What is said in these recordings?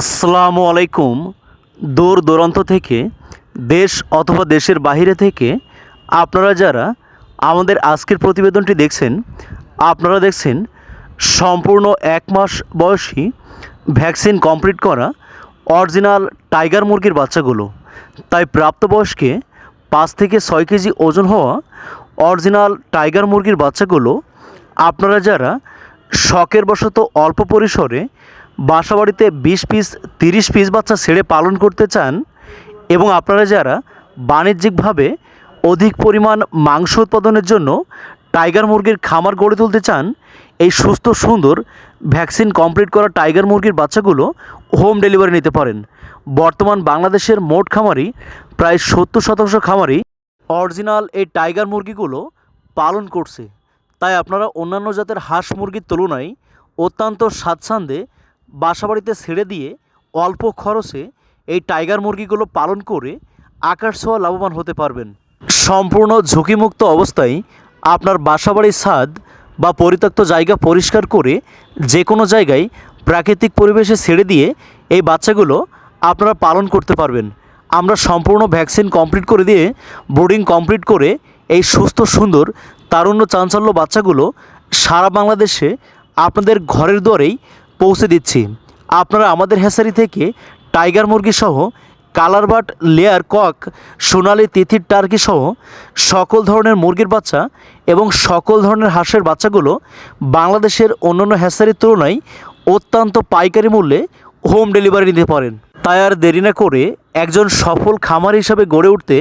আসসালামু আলাইকুম। দূর দূরান্ত থেকে, দেশ অথবা দেশের বাইরে থেকে আপনারা যারা আমাদের আজকের প্রতিবেদনটি দেখছেন, আপনারা দেখছেন সম্পূর্ণ এক মাস বয়সী ভ্যাকসিন কমপ্লিট করা অরিজিনাল টাইগার মুরগির বাচ্চাগুলো। তাই প্রাপ্তবয়স্কে পাঁচ থেকে ছয় কেজি ওজন হওয়া অরিজিনাল টাইগার মুরগির বাচ্চাগুলো আপনারা যারা শখের বশত অল্প পরিসরে বাসাবাড়িতে বিশ পিস, তিরিশ পিস বাচ্চা ছেড়ে পালন করতে চান এবং আপনারা যারা বাণিজ্যিকভাবে অধিক পরিমাণ মাংস উৎপাদনের জন্য টাইগার মুরগির খামার গড়ে তুলতে চান, এই সুস্থ, সুন্দর ভ্যাকসিন কমপ্লিট করা টাইগার মুরগির বাচ্চাগুলো হোম ডেলিভারি নিতে পারেন। বর্তমান বাংলাদেশের মোট খামারি প্রায় সত্তর শতাংশ খামারি অরিজিনাল এই টাইগার মুরগিগুলো পালন করছে। তাই আপনারা অন্যান্য জাতের হাঁস মুরগির তুলনায় অত্যন্ত স্বাচ্ছন্দ্যে বাসাবাড়িতে ছেড়ে দিয়ে অল্প খরচে এই টাইগার মুরগিগুলো পালন করে আকাশ ছোঁয়া লাভবান হতে পারবেন। সম্পূর্ণ ঝুঁকিমুক্ত অবস্থায় আপনার বাসাবাড়ির ছাদ বা পরিত্যক্ত জায়গা পরিষ্কার করে যে কোনো জায়গায় প্রাকৃতিক পরিবেশে ছেড়ে দিয়ে এই বাচ্চাগুলো আপনারা পালন করতে পারবেন। আমরা সম্পূর্ণ ভ্যাকসিন কমপ্লিট করে দিয়ে বোর্ডিং কমপ্লিট করে এই সুস্থ, সুন্দর, তারুণ্য, চাঞ্চল্য বাচ্চাগুলো সারা বাংলাদেশে আপনাদের ঘরের দরেই পৌঁছে দিচ্ছি। আপনারা আমাদের হ্যাসারি থেকে টাইগার মুরগি সহ কালারবাট, লেয়ার, কক, সোনালি তিথির টার্কি সহ সকল ধরনের মুরগির বাচ্চা এবং সকল ধরনের হাঁসের বাচ্চাগুলো বাংলাদেশের অন্যান্য হ্যাসারির তুলনায় অত্যন্ত পাইকারি মূল্যে হোম ডেলিভারি নিতে পারেন। তাই আর দেরি না করে একজন সফল খামার হিসাবে গড়ে উঠতে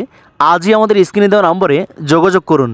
আজই আমাদের স্ক্রিনে দেওয়া নম্বরে যোগাযোগ করুন।